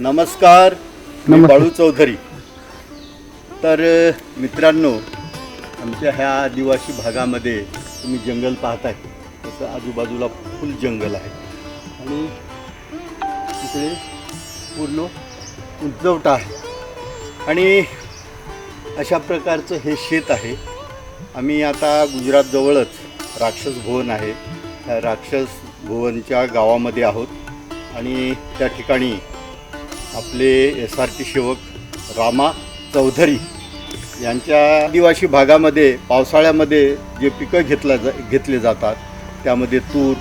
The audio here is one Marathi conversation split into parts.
नमस्कार मी. बाळू चौधरी. तर मित्रांनो आमच्या ह्या आदिवासी भागामध्ये तुम्ही जंगल पाहताय. तसं आजूबाजूला फुल जंगल आहे. आणि तिकडे पूर्ण उंचवटा आहे. आणि अशा प्रकारचं हे शेत आहे. आम्ही आता गुजरातजवळच राक्षस भुवन आहे. त्या राक्षस भुवनच्या गावामध्ये आहोत. आणि त्या ठिकाणी आपले एस आर टी सेवक रामा चौधरी यांच्या आदिवासी भागामध्ये पावसाळ्यामध्ये जे पिकं घेतल्या जा घेतले जातात त्यामध्ये तूर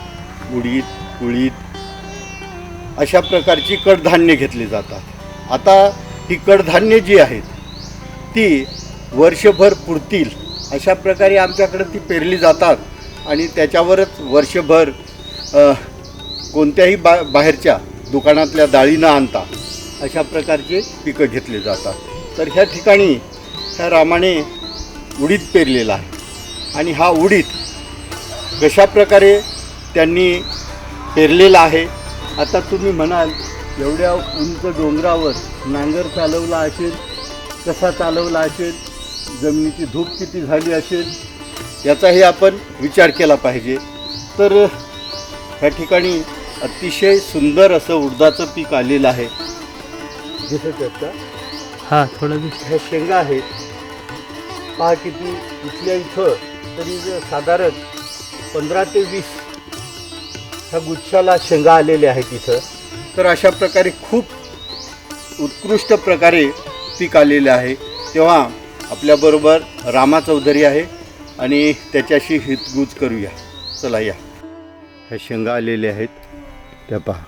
उडीद कुळीद अशा प्रकारची कडधान्य घेतली जातात. आता ही कडधान्य जी आहेत ती वर्षभर पुरतील अशा प्रकारे आमच्याकडे ती पेरली जातात आणि त्याच्यावरच वर्षभर कोणत्याही बा बाहेरच्या दुकानातल्या डाळी न आणता अशा प्रकारचे पिकं घेतले जातात. तर ह्या ठिकाणी ह्या रामाने उडीद पेरलेला आहे. आणि हा उडीद कशा प्रकारे त्यांनी पेरलेला आहे आता तुम्ही म्हणाल एवढ्या उंच डोंगरावर नांगर चालवला असेल कसा चालवला असेल जमिनीची धूप किती झाली असेल याचाही आपण विचार केला पाहिजे. तर ह्या ठिकाणी अतिशय सुंदर असं उडदाचं पीक आलेलं आहे. दिसत आहेत का? हा थोडा बी ह्या शेंगा आहेत. पहा किती इथल्या इथं तरी साधारण पंधरा ते वीस ह्या गुच्छाला शेंगा आलेल्या आहेत इथं. तर अशा प्रकारे खूप उत्कृष्ट प्रकारे पीक आलेले आहे. तेव्हा आपल्याबरोबर रामा चौधरी आहे आणि त्याच्याशी हितगुज करूया. चला या. ह्या शेंगा आलेल्या आहेत. त्या पहा.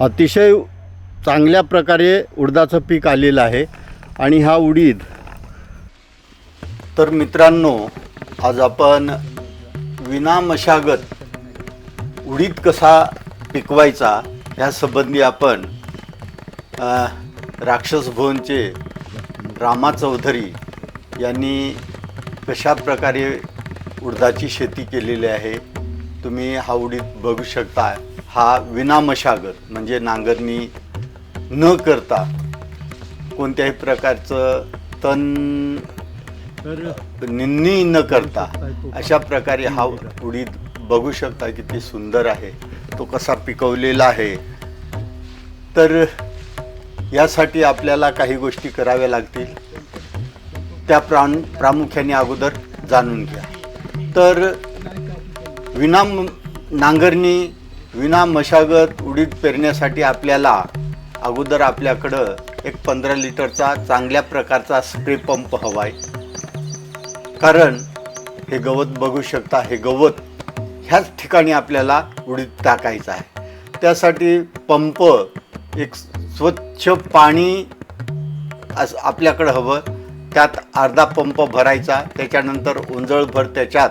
अतिशय चांगल्या प्रकारे उडदाचं पीक आलेलं आहे आणि हा उडीद. तर मित्रांनो आज आपण विना मशागत उडीद कसा पिकवायचा ह्यासंबंधी आपण राक्षस भुवनचे रामा चौधरी यांनी कशा प्रकारे उडदाची शेती केलेली आहे तुम्ही हा उडीद बघू शकता. हा विना मशागत म्हणजे नांगरणी न करता कोणत्याही प्रकारचं तण निंदणी न करता अशा प्रकारे हा उडीद बघू शकता किती सुंदर आहे. तो कसा पिकवलेला आहे. तर यासाठी आपल्याला काही गोष्टी कराव्या लागतील. त्या प्राण प्रामुख्याने अगोदर जाणून घ्या. तर विना म- नांगरणी विना मशागत उडीद पेरण्यासाठी आपल्याला अगोदर आपल्याकडं एक पंधरा लिटरचा चांगल्या प्रकारचा स्प्रे पंप हवा आहे कारण हे गवत बघू शकता हे गवत ह्याच ठिकाणी आपल्याला उडीद टाकायचं आहे. त्यासाठी पंप एक स्वच्छ पाणी असं आपल्याकडं हवं. त्यात अर्धा पंप भरायचा त्याच्यानंतर ओंजळभर त्याच्यात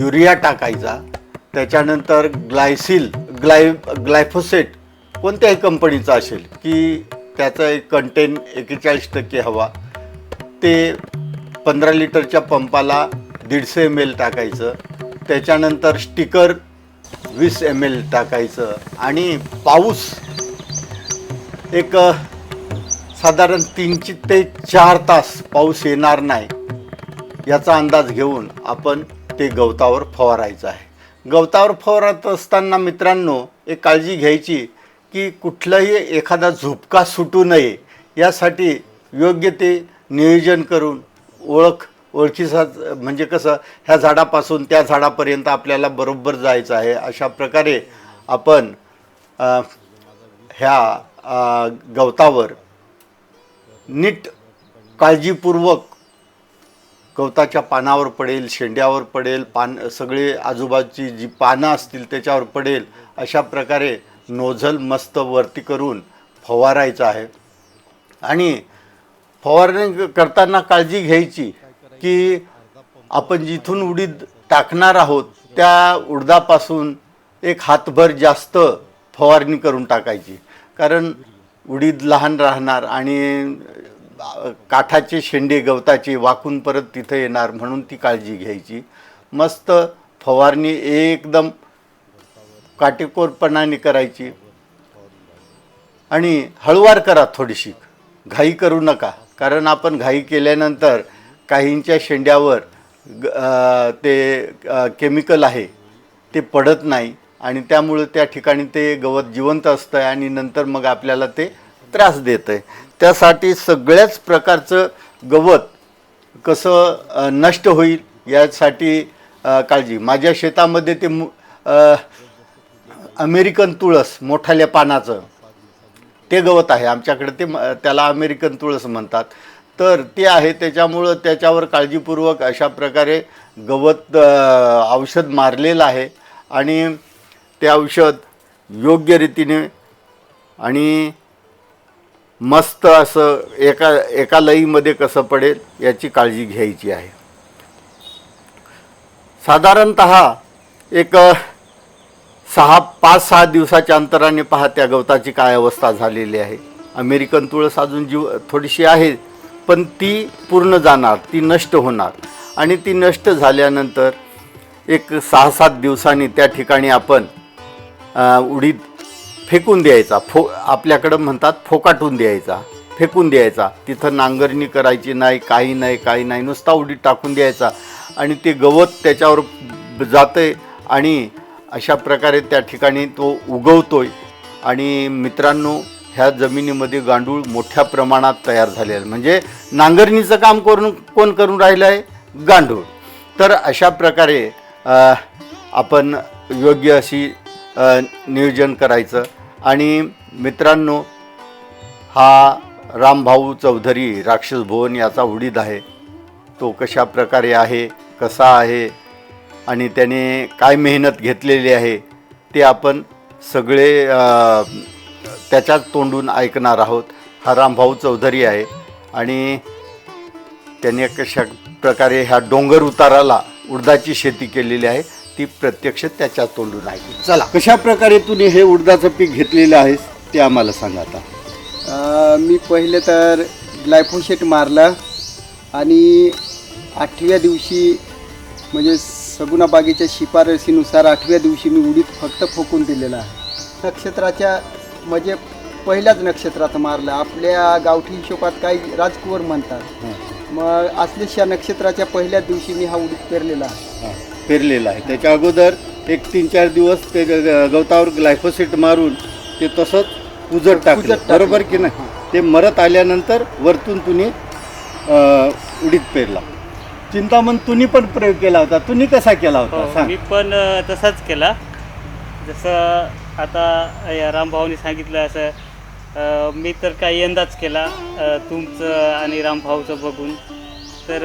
युरिया टाकायचा. त्याच्यानंतर ग्लायसिल ग्लाय ग्लायफोसेट कोणत्याही कंपनीचा असेल की त्याचं एक कंटेन एकेचाळीस टक्के हवा ते पंधरा लिटरच्या पंपाला दीडशे एम एल टाकायचं त्याच्यानंतर स्टिकर वीस एम एल टाकायचं आणि पाऊस एक साधारण तीनशे ते चार तास पाऊस येणार नाही याचा अंदाज घेऊन आपण ते गवतावर फवारायचं आहे. गवतावर फवारत असताना मित्रांनो एक काळजी घ्यायची की कुठलाही एखादा झुपका सुटू नये. यासाठी योग्य ते नियोजन करून ओळख ओळखीचा म्हणजे कसं ह्या झाडापासून त्या झाडापर्यंत आपल्याला बरोबर जायचं आहे. अशा प्रकारे आपण ह्या गवतावर नीट काळजीपूर्वक गवताच्या पानावर पडेल शेंड्यावर पडेल पान सगळे आजूबाजूची जी पानं असतील त्याच्यावर पडेल अशा प्रकारे नोझल मस्त वरती करून फवारायचं आहे. आणि फवारणी करताना काळजी घ्यायची की आपण जिथून उडीद टाकणार आहोत त्या उडदापासून एक हातभर जास्त फवारणी करून टाकायची. कारण उडीद लहान राहणार आणि काठाचे शेंडे गवताचे वाकून परत तिथं येणार म्हणून ती काळजी घ्यायची. मस्त फवारणी एकदम काटेकोरपणाने करायची. आणि हळुवार करा थोडीशी. घाई करू नका. कारण आपण घाई केल्यानंतर काहींच्या शेंड्यावर ग- ते केमिकल आहे. ते पडत नाही. आणि त्यामुळं त्या ठिकाणी ते गवत जिवंत असतं आहे आणि नंतर मग आपल्याला ते त्रास देतं आहे त्यासाठी सगळ्याच प्रकारचं गवत कसं नष्ट होईल यासाठी काळजी. माझ्या शेतामध्ये ते मु- अमेरिकन तुळस मोठाल्या पानाचं ते गवत आहे. आमच्याकडे ते त्याला अमेरिकन तुळस म्हणतात. तर ते आहे. त्याच्यामुळं त्याच्यावर काळजीपूर्वक अशा प्रकारे गवत औषध मारलेलं आहे. आणि ते औषध योग्य रीतीने आणि मस्त असं एका एका लईमध्ये कसं पडेल याची काळजी घ्यायची आहे. साधारणत एक सहा पाच सहा दिवसाच्या अंतराने पहा त्या गवताची काय अवस्था झालेली आहे. अमेरिकन तुळस अजून जीव थोडीशी आहे पण ती पूर्ण जाणार ती नष्ट होणार. आणि ती नष्ट झाल्यानंतर एक सहा सात दिवसांनी त्या ठिकाणी आपण उडीद फेकून द्यायचा. फो आपल्याकडं म्हणतात फोकाटून द्यायचा. फेकून द्यायचा. तिथं नांगरणी करायची नाही काही नाही काही नाही. नुसता उडीत टाकून द्यायचा. आणि ते गवत त्याच्यावर जातं आणि अशा प्रकारे त्या ठिकाणी तो उगवतोय. आणि मित्रांनो ह्या जमिनीमध्ये गांडूळ मोठ्या प्रमाणात तयार झालेलं आहे. म्हणजे नांगरणीचं काम करून कोण करून राहिलं आहे गांडूळ. तर अशा प्रकारे आपण योग्य अशी नियोजन करायचं. आणि मित्रांनो हा रामभाऊ चौधरी राक्षस भुवन याचा उडीद आहे. तो कशा प्रकारे आहे कसा आहे आणि त्याने काय मेहनत घेतलेली आहे ते आपण सगळे त्याच्याच तोंडून ऐकणार आहोत. हा रामभाऊ चौधरी आहे आणि त्याने कशा प्रकारे ह्या डोंगर उताराला उडदाची शेती केलेली आहे. ती प्रत्यक्ष त्याच्या तोंडून ऐकू चला. कशा प्रकारे तुम्ही हे उडदाचं पीक घेतलेलं आहेस ते आम्हाला सांगा आता. मी पहिले तर ग्लायफोसेट मारलं आणि आठव्या दिवशी म्हणजे सगुणा बागेच्या शिफारसीनुसार आठव्या दिवशी मी उडीद फक्त फोकून दिलेला आहे. नक्षत्राच्या म्हणजे पहिल्याच नक्षत्रात मारलं. आपल्या गावठी हिशोबात काही राजकुवर म्हणतात. मग असलेल्या नक्षत्राच्या पहिल्याच दिवशी मी हा उडीद पेरलेला आहे. पेरलेलं आहे. त्याच्या अगोदर एक तीन चार दिवस ते गवतावर ग्लायफोसेट मारून ते तसंच उजट टाकलं. बरोबर की नाही? ते मरत आल्यानंतर वरतून तुम्ही अं, उडीद पेरला. चिंतामण तुम्ही पण प्रयोग केला होता. तुम्ही कसा केला होता? हो सांग. मी पण अ, तसाच केला. जसं आता या रामभाऊनी सांगितलं असं अ, मी तर काही यंदाच केला अ, तुमचं आणि रामभाऊचं बघून. तर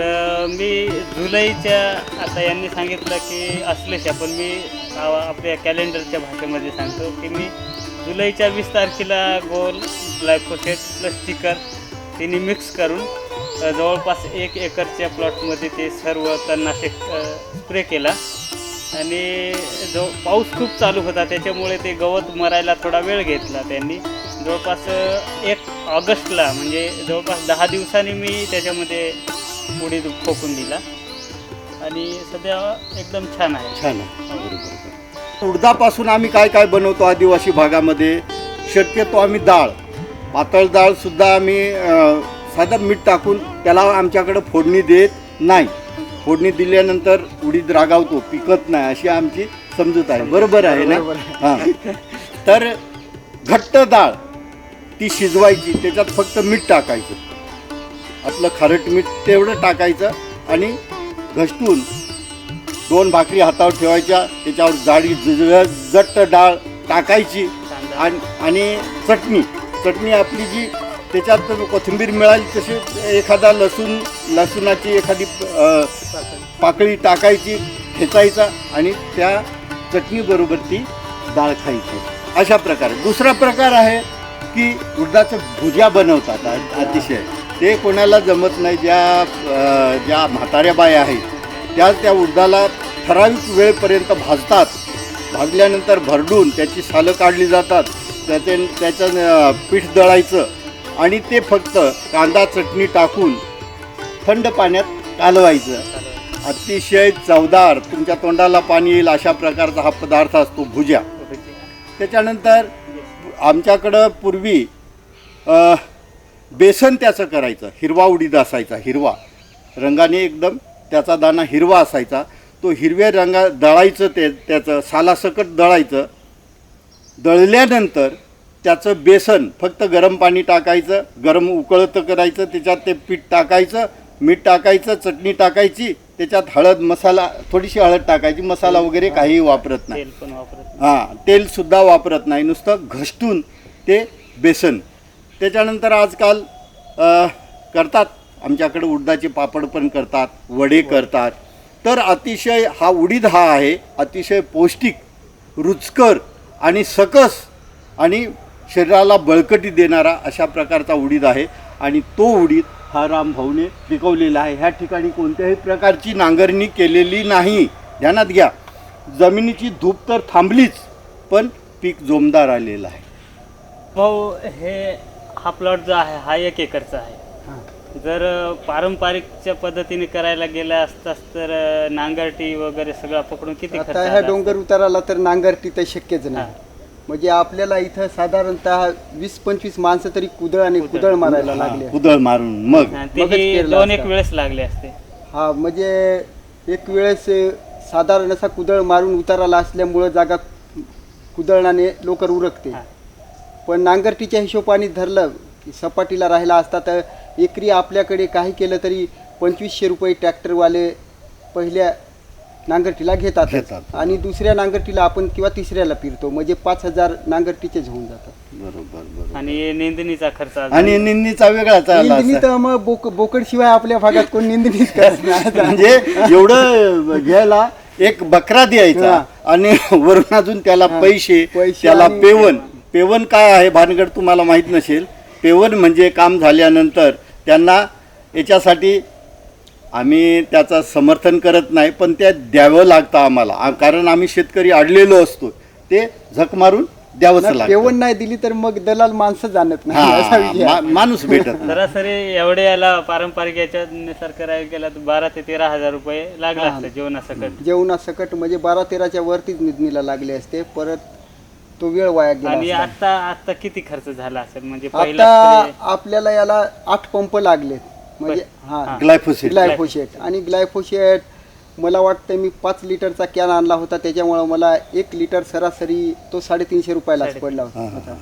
मी जुलैच्या आता यांनी सांगितलं की असलेशा पण मी आपल्या कॅलेंडरच्या भाषेमध्ये सांगतो की मी जुलैच्या वीस तारखेला गोल ग्लायकोसेट प्लस स्टिकर तिने मिक्स करून जवळपास एक एकरच्या प्लॉटमध्ये ते सर्व तणनाशक स्प्रे केला. आणि जो पाऊस खूप चालू होता त्याच्यामुळे ते गवत मरायला थोडा वेळ घेतला त्यांनी. जवळपास एक ऑगस्टला म्हणजे जवळपास दहा दिवसांनी मी त्याच्यामध्ये उडीद फोकून दिला. आणि सध्या एकदम छान आहे. छान आहे. बरोबर उडदापासून आम्ही काय काय बनवतो आदिवासी भागामध्ये? शक्यतो आम्ही डाळ. पातळ डाळ सुद्धा आम्ही साधं मीठ टाकून त्याला आमच्याकडं फोडणी देत नाही. फोडणी दिल्यानंतर उडीद रागावतो पिकत नाही अशी आमची समजूत आहे. बरोबर आहे ना? हां. तर घट्ट डाळ ती शिजवायची त्याच्यात फक्त मीठ टाकायचं. आपलं खारट मीठ तेवढं टाकायचं आणि घसटून दोन भाकरी हातावर ठेवायच्या त्याच्यावर जाडी जट्ट डाळ टाकायची आणि आणि चटणी. चटणी आपली जी त्याच्यात कोथिंबीर मिळाली तशी एखादा लसूण लसूणाची एखादी पाकळी टाकायची खेचायचा आणि त्या चटणीबरोबर ती डाळ खायची. अशा प्रकारे. दुसरा प्रकार आहे की उडदाचं भुज्या बनवतात अतिशय. ते कोणाला जमत नाही ज्या ज्या म्हाताऱ्या बाया आहेत त्या त्या उडदाला ठराविक वेळेपर्यंत भाजतात. भाजल्यानंतर भरडून त्याची सालं काढली जातात. त्याचे त्याचं पीठ दळायचं आणि ते फक्त कांदा चटणी टाकून थंड पाण्यात कालवायचं. अतिशय चवदार तुमच्या तोंडाला पाणी येईल अशा प्रकारचा हा पदार्थ असतो भुज्या त्याच्यानंतर आमच्याकडं पूर्वी बेसन त्याचं करायचं हिरवा उडीद असायचा हिरवा. रंगाने एकदम त्याचा दाणा हिरवा असायचा. तो हिरव्या रंगा दळायचं ते त्याचं सालासकट दळायचं. दळल्यानंतर त्याचं बेसन फक्त गरम पाणी टाकायचं गरम उकळतं करायचं त्याच्यात ते पीठ टाकायचं मीठ टाकायचं चटणी टाकायची त्याच्यात हळद मसाला थोडीशी हळद टाकायची मसाला वगैरे काही वापरत नाही. हां तेलसुद्धा वापरत नाही. नुसतं घसटून ते बेसन. त्याच्यानंतर आजकाल करतात. आमच्याकडे उडदाचे पापड पण करतात वडे करतात. तर अतिशय हा उडीद हा आहे अतिशय पौष्टिक रुचकर आणि सकस आणि शरीराला बळकटी देणारा अशा प्रकारचा उडीद आहे. आणि तो उडीद हा रामभाऊने पिकवलेला आहे. ह्या ठिकाणी कोणत्याही प्रकारची नांगरणी केलेली नाही. ध्यानात घ्या. जमिनीची धूप तर थांबलीच पण पीक जोमदार आलेलं आहे. भाऊ हे हा प्लॉट जो आहे हा एक एकरचा आहे. हां. जर पारंपरिकच्या पद्धतीने करायला गेला असतास तर नांगरटी वगैरे सगळं पकडून किती खर्च आता ह्या आला डोंगर उताराला तर नांगरती तर शक्यच हा. नाही म्हणजे आपल्याला इथं साधारणतः वीस पंचवीस माणसं तरी कुदळ आणि कुदळ. मारायला लागले कुदळ मारून. मग? मगच तेही केरला दोन एक असता. वेळेस लागले असते. हा म्हणजे एक वेळेस अ, साधारण असा कुदळ मारून उताराला असल्यामुळं जागा कुदळाने लवकर उरकते. हा. पण नांगरटीच्या हिशोबाने धरलं की सपाटीला राहिला असता तर एकरी आपल्याकडे काही केलं तरी पंचवीसशे रुपये ट्रॅक्टरवाले पहिल्या नांगरटीला घेतात घेतात. आणि दुसऱ्या नांगरटीला आपण किंवा तिसऱ्याला फिरतो म्हणजे पाच हजार नांगरटीचेच होऊन जातात बरोबर बरोबर आणि निंदणीचा खर्च. आणि निंदीचा वेगळाच आला निंदणी. तर मग बोक बोकड शिवाय आपल्या भागात कोण निंदणीच करत नाही म्हणजे एवढं घ्यायला एक बकरा द्यायचा. आणि वरून अजून त्याला. पैसे त्याला पेवन पेवन काय आहे भानगड तुम्हाला माहीत नसेल पेवन म्हणजे काम झाल्यानंतर त्यांना याच्यासाठी आम्ही त्याचं समर्थन करत नाही पण त्या द्यावं लागतं आम्हाला कारण आम्ही शेतकरी अडलेलो असतो ते झक मारून द्यावंच लागतं पेवन नाही दिली तर मग दलाल माणसं जाणत नाही हा, असा विषय आहे. मा- माणूस भेटत नाही. सरासरी एवढे याला पारंपरिक याच्यानुसार करायला गेला तर बारा ते तेरा हजार रुपये लागला. असतं जेवणासकट जेवणासकट म्हणजे बारा तेराच्या वरतीच निधनीला लागले असते परत तो वेळ वाया गेला आणि. आता आता किती खर्च झाला असेल म्हणजे पहिला आता आपल्याला याला आठ पंप लागलेत म्हणजे हा. ग्लायफोसेट ग्लायफोशेट आणि ग्लायफोशेट मला वाटतं मी पाच लिटरचा कॅन आणला होता त्याच्यामुळं मला एक लिटर सरासरी तो साडेतीनशे रुपयालाच. पडला होता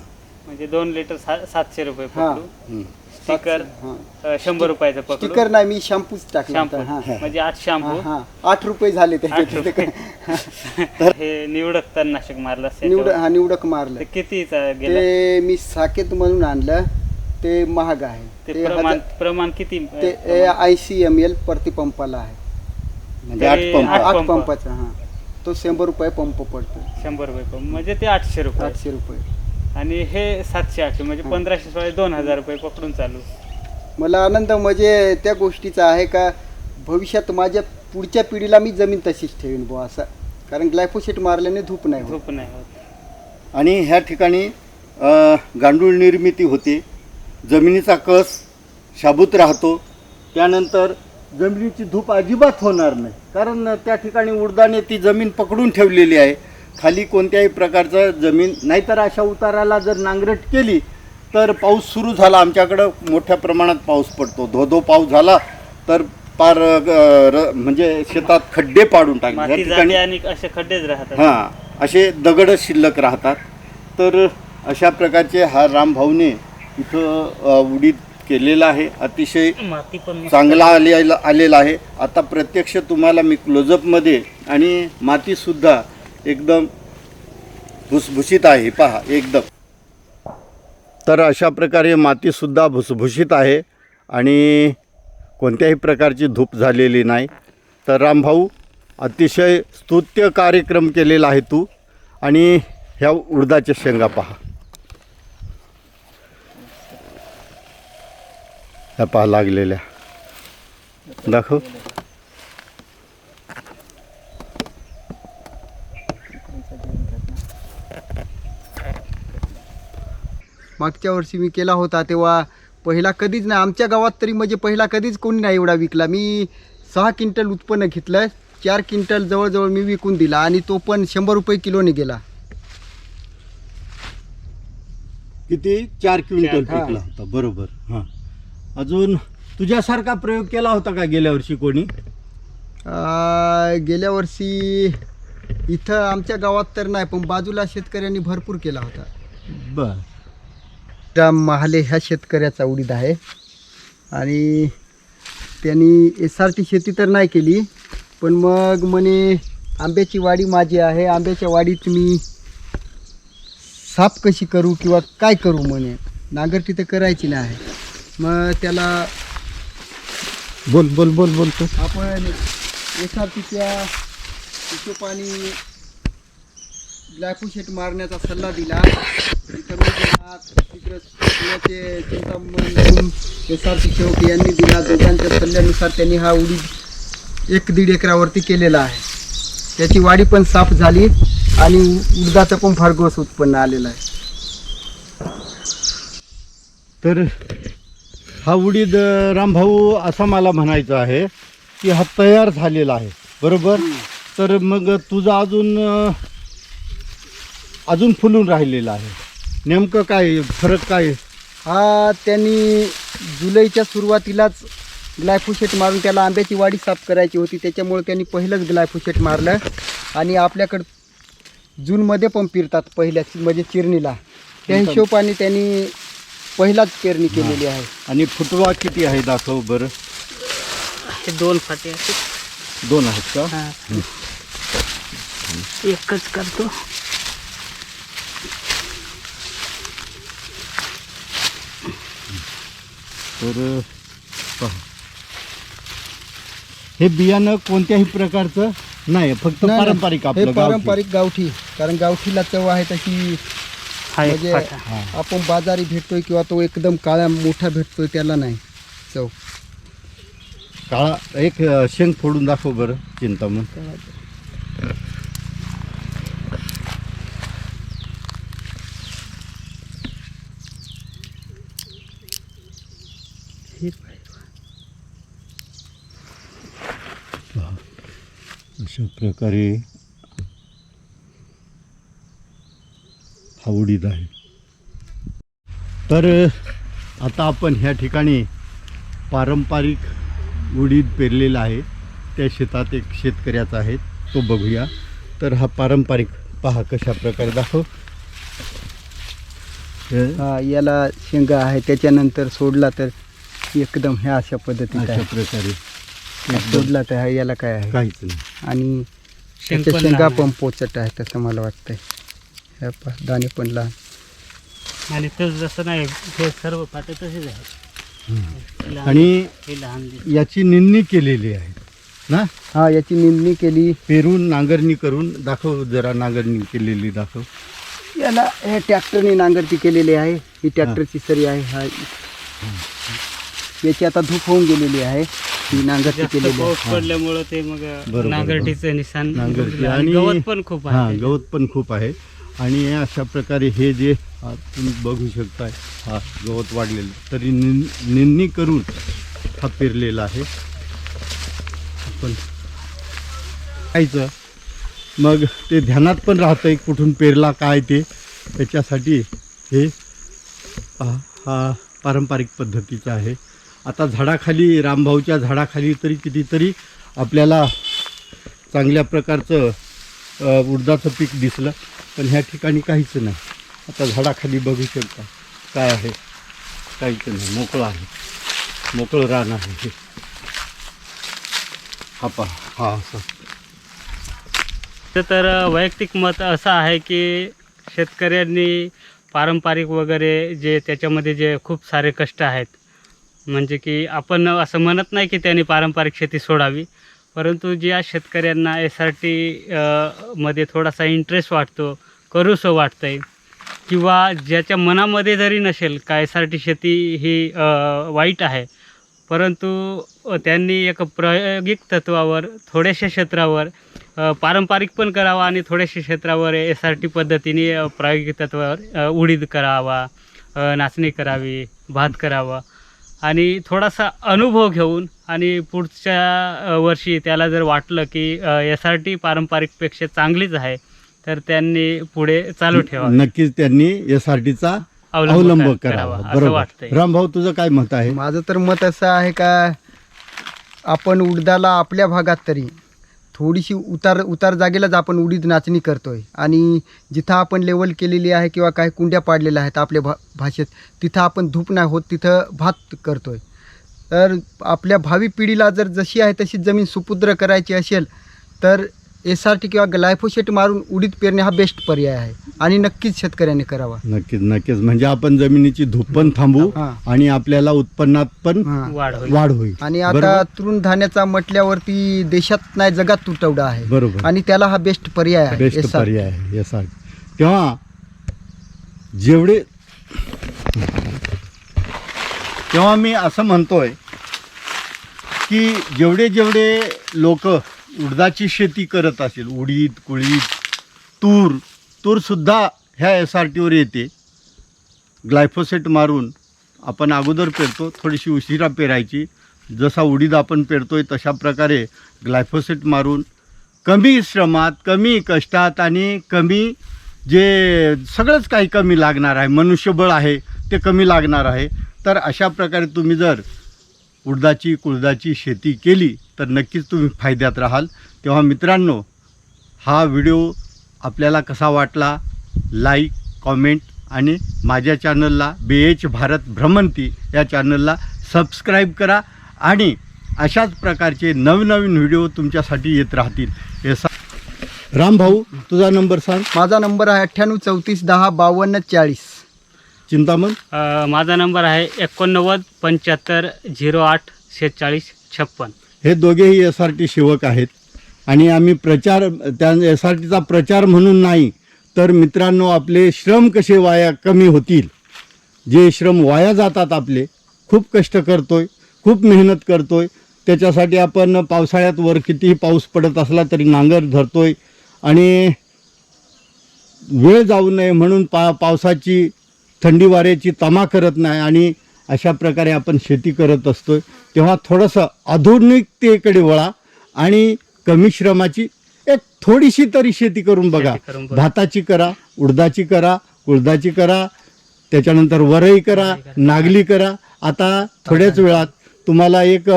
म्हणजे दोन लिटर सा- सातशे रुपये हा. पकडू हम्म. स्टिकर. अ, शंभर रुपयाचं पकडू स्टिकर नाही मी शॅम्पूच टाकला शॅम्पू होता हा. म्हणजे आठ शॅम्पू हा, आठ रुपये झाले आठ त्याचे रुपये. हे निवडक तणनाशक मारलं असेल निवड तेव्हा. हा निवडक मारलं. ते कितीचा गेला? ते मी साकेत म्हणून आणलं. ते महाग आहे. ते ते प्रमाण हजार- प्रमाण किती ते सी एम एल प्रति पंपाला आहे. म्हणजे आठ पंप. आठ आठ पंप. पंपाचा हा. तो शंभर रुपये पंप पडतो. शंभर रुपये पंप. म्हणजे ते आठशे रुपये. आठशे रुपये. आणि हे सातशे आठशे म्हणजे पंधराशे सोळा दोन हजार रुपये पकडून चालू. मला आनंद म्हणजे त्या गोष्टीचा आहे का भविष्यात माझ्या पुढच्या पिढीला मी जमीन तशीच ठेवीन बुवा असं. कारण ग्लायफोसेट मारल्याने धूप नाही होत. झोप नाही होत. आणि ह्या ठिकाणी अ, गांडूळ निर्मिती होते. जमिनीचा कस शाबूत राहतो. त्यानंतर जमिनीची धूप अजिबात होणार नाही. कारण त्या ठिकाणी उडदाने ती जमीन पकडून ठेवलेली आहे. खाली कोणत्याही प्रकारचं जमीन नाहीतर अशा उताराला जर नांगरट केली तर पाऊस सुरू झाला. आमच्याकडं मोठ्या प्रमाणात पाऊस पडतो. धो धो पाऊस झाला तर पार म्हणजे शेतात खड्डे पाडून टाकले. ठिकाणी आणि असे खड्डेच राहतात. हां असे दगड शिल्लक राहतात. तर अशा प्रकारचे हा रामभाऊने इथं उडीद केलेला आहे. अतिशय. चांगला आलेला आलेला आहे. आता प्रत्यक्ष तुम्हाला मी क्लोजअपमध्ये आणि मातीसुद्धा एकदम भुसभुशीत आहे. पहा एकदम. तर अशा प्रकारे मातीसुद्धा भुसभुशीत आहे आणि कोणत्याही प्रकारची धूप झालेली नाही. तर रामभाऊ अतिशय स्तुत्य कार्यक्रम केलेला आहे तू आणि ह्या उडदाच्या शेंगा पहा. ह्या पहा लागलेल्या. दाखव. मागच्या वर्षी मी केला होता तेव्हा पहिला कधीच नाही. आमच्या गावात तरी म्हणजे पहिला कधीच कोणी नाही एवढा विकला. मी सहा क्विंटल उत्पन्न घेतलं चार क्विंटल जवळजवळ मी विकून दिला आणि तो पण शंभर रुपये किलोने गेला. किती? चार क्विंटल. पिकला होता. बरोबर. हां. अजून तुझ्यासारखा प्रयोग केला होता का गेल्या वर्षी कोणी? आ, गेल्या वर्षी इथं आमच्या गावात तर नाही पण बाजूला शेतकऱ्यांनी भरपूर केला होता. बर. राम महाले ह्या शेतकऱ्याचा उडीद आहे. आणि त्यांनी एस आर टी शेती तर नाही केली पण मग म्हणे आंब्याची वाडी माझी आहे आंब्याच्या वाडीत मी साफ कशी करू किंवा काय करू म्हणे नांगरटी तर करायची नाही. मग त्याला बोल बोल बोल बोल तू. आपण एस आर टीच्या हिशोबाने ग्लायफोसेट मारण्याचा सल्ला दिला. तिथं यांनी दिला दोघांच्या सल्ल्यानुसार त्यांनी हा उडीद एक दीड एकरावरती केलेला आहे त्याची वाढी पण साफ झाली आणि उडदाचं पण फारगोस उत्पन्न आलेलं आहे तर हा उडीद रामभाऊ असा मला म्हणायचं आहे की हा तयार झालेला आहे. बरोबर? तर मग तुझा अजून अजून फुलून राहिलेला आहे. नेमकं काय फरक काय हा त्यांनी जुलैच्या सुरुवातीलाच ग्लायफोसेट मारून त्याला आंब्याची वाढी साफ करायची होती. त्याच्यामुळे त्यांनी पहिलंच ग्लायफोसेट मारलं आणि आपल्याकडं जूनमध्ये पण पिरतात पहिल्याच म्हणजे चिरणीला त्या हिशोबाने त्यांनी पहिलाच पेरणी केलेली आहे. आणि फुटवा किती आहे? दाखव बरं. हे दोन फाटे आहेत. दोन आहेत का? हा. एकच करतो. तर पहा. हे बियाणं कोणत्याही प्रकारचं नाही फक्त नाही. पारंपरिक हे आपलं गावठी. पारंपरिक गावठी कारण गावठीला चव आहे तशी हा एक म्हणजे हा. आपण बाजारी भेटतोय किंवा तो एकदम काळा मोठा भेटतोय त्याला नाही चव काळा एक अं, शेंग फोडून दाखव बरं चिंतामण अशा प्रकारे हा उडीद आहे. तर आता आपण ह्या ठिकाणी पारंपरिक उडीद पेरलेला आहे. त्या शेतात एक शेतकऱ्याचा आहे. तो बघूया. तर हा पारंपरिक पहा कशा प्रकारे दाखव. हे. हा याला शेंगा आहे. त्याच्यानंतर सोडला तर एकदम ह्या अशा पद्धतीत अशा प्रकारे. एकदम सोडला तर हा याला काय आहे? काहीच नाही. आणि शेंग पण शेंगा लहान पण पोचट आहे तसं मला वाटतंय. ह्या पहा, दाणे पण लहान. आहे. आणि तेच जसं नाही हे सर्व फाटे तसेच आहेत. लहान- आणि हे लहान दिसतं. याची निंदणी केलेली आहे ना? हा याची निंदणी केली. पेरून नांगरणी करून दाखव जरा नांगरणी केलेली दाखव. याला हे ट्रॅक्टरने नांगरती केलेली आहे. ही ट्रॅक्टरची सरी आहे हा. याची आता धूप होऊन गेलेली आहे. नांगरती जास्त केलेली आहे. पाऊस पडल्यामुळं ते मग बरोबर. नांगरटीचं निशाण नांगरटी. आणि गवत पण खूप हा आहे गवत पण खूप आहे. आणि अशा प्रकारे हे जे हा, तुम्ही बघू शकताय हा गवत वाढलेलं. तरी निं- निंदणी करून हा पेरलेला आहे. आपण खायचं मग ते ध्यानात पण राहतंय कुठून पेरला काय ते. त्याच्यासाठी हे हा पारंपरिक पद्धतीचा आहे. आता झाडाखाली रामभाऊच्या झाडाखाली तरी कितीतरी आपल्याला चांगल्या प्रकारचं उडदाचं पीक दिसलं पण ह्या ठिकाणी काहीच नाही. आता झाडाखाली बघू शकता काय आहे काहीच नाही. मोकळं आहे. मोकळं रान आहे हे. हा हा असं. तर वैयक्तिक मत असं आहे की शेतकऱ्यांनी पारंपरिक वगैरे जे त्याच्यामध्ये जे खूप सारे कष्ट आहेत म्हणजे की आपण असं म्हणत नाही की त्यांनी पारंपरिक शेती सोडावी परंतु ज्या शेतकऱ्यांना एस आर टी मध्ये थोडासा इंटरेस्ट वाटतो करूसं वाटतं आहे किंवा ज्याच्या मनामध्ये जरी नसेल का एस आर टी शेती ही वाईट आहे परंतु त्यांनी एक प्रायोगिक तत्वावर थोड्याशा क्षेत्रावर पारंपरिक पण करावा आणि थोड्याशा क्षेत्रावर एस आर टी पद्धतीने प्रायोगिक तत्वावर उडीद करावा नाचणी करावी भात करावा आणि थोडासा अनुभव घेऊन आणि पुढच्या वर्षी त्याला जर वाटलं की एस आर टी पारंपरिकपेक्षा चांगलीच आहे तर त्यांनी पुढे चालू ठेवा नक्कीच त्यांनी एस आर टीचा अवलंब अवलंब कर- करावा. बरोबर. वाटतंय. रामभाऊ तुझं काय मत आहे? माझं तर मत असं आहे का आपण उडदाला आपल्या भागात तरी थोडीशी उतार उतार जागेलाच आपण उडीद नाचणी करतोय. आणि जिथं आपण लेवल केलेली आहे किंवा काही कुंड्या पाडलेल्या आहेत आपल्या भा भाषेत तिथं आपण धूप नाही होत तिथं भात करतोय. तर आपल्या भावी पिढीला जर जशी आहे तशी जमीन सुपुद्र करायची असेल तर एस आर टी किंवा ग्लायफोसेट मारून उडीद पेरणे हा बेस्ट पर्याय आहे. आणि नक्कीच शेतकऱ्याने करावा. नक्कीच नक्कीच. म्हणजे आपण जमिनीची धूप पण थांबू हां. आणि आपल्याला उत्पन्नात पण हां. वाढ होईल. वाढ होईल. आणि आता बरोबर? तृणधान्याचा म्हटल्यावरती देशात नाही जगात तुटवडा आहे. बरोबर. आणि त्याला हा बेस्ट पर्याय आहे बेस्ट. पर्याय आहे एस आर तेव्हा जेवढे तेव्हा मी असं म्हणतोय की जेवढे जेवढे लोक उडदाची शेती करत असेल उडीद कुळीद तूर तूरसुद्धा ह्या एस आर टीवर येते. ग्लायफोसेट मारून आपण अगोदर पेरतो थोडीशी उशिरा पेरायची. जसा उडीद आपण पेरतोय तशा प्रकारे ग्लायफोसेट मारून कमी श्रमात कमी कष्टात आणि कमी जे सगळंच काही कमी लागणार आहे मनुष्यबळ आहे ते कमी लागणार आहे. तर अशा प्रकारे तुम्ही जर उडदाची कुळदाची शेती केली तर नक्कीच तुम्ही फायद्यात राहाल. तेव्हा मित्रांनो हा व्हिडिओ आपल्याला कसा वाटला? लाईक कॉमेंट आणि माझ्या चॅनलला बी एच भारत भ्रमंती या चॅनलला सबस्क्राईब करा आणि अशाच प्रकारचे नवनवीन व्हिडिओ तुमच्यासाठी येत राहतील. हे सा राम भाऊ तुझा नंबर सांग. माझा नंबर आहे अठ्ठ्याण्णव चौतीस दहा बावन्न चाळीस. चिंतामण अ, माझा नंबर आहे एकोणनव्वद पंच्याहत्तर झिरो आठ शेहेचाळीस छप्पन. हे दोघेही एस आर टी सेवक आहेत. आणि आम्ही प्रचार त्या एस आर टीचा प्रचार म्हणून नाही तर मित्रांनो आपले श्रम कसे वाया कमी होतील? जे श्रम वाया जातात आपले खूप कष्ट करतोय खूप मेहनत करतोय. त्याच्यासाठी आपण पावसाळ्यात वर कितीही पाऊस पडत असला तरी नांगर धरतोय. आणि वेळ जाऊ नये म्हणून पा पावसाची थंडी वाऱ्याची तमा करत नाही आणि अशा प्रकारे आपण शेती करत असतोय तेव्हा थोडंसं आधुनिकतेकडे वळा आणि कमी श्रमाची एक थोडीशी तरी शेती करून बघा. भाताची करा उडदाची करा कुळदाची करा त्याच्यानंतर वरई करा नागली करा. आता थोड्याच वेळात तुम्हाला एक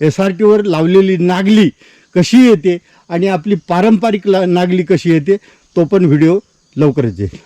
एस आर टीवर लावलेली नागली कशी येते आणि आपली पारंपरिक ला- नागली कशी येते तो पण व्हिडिओ लवकरच येईल.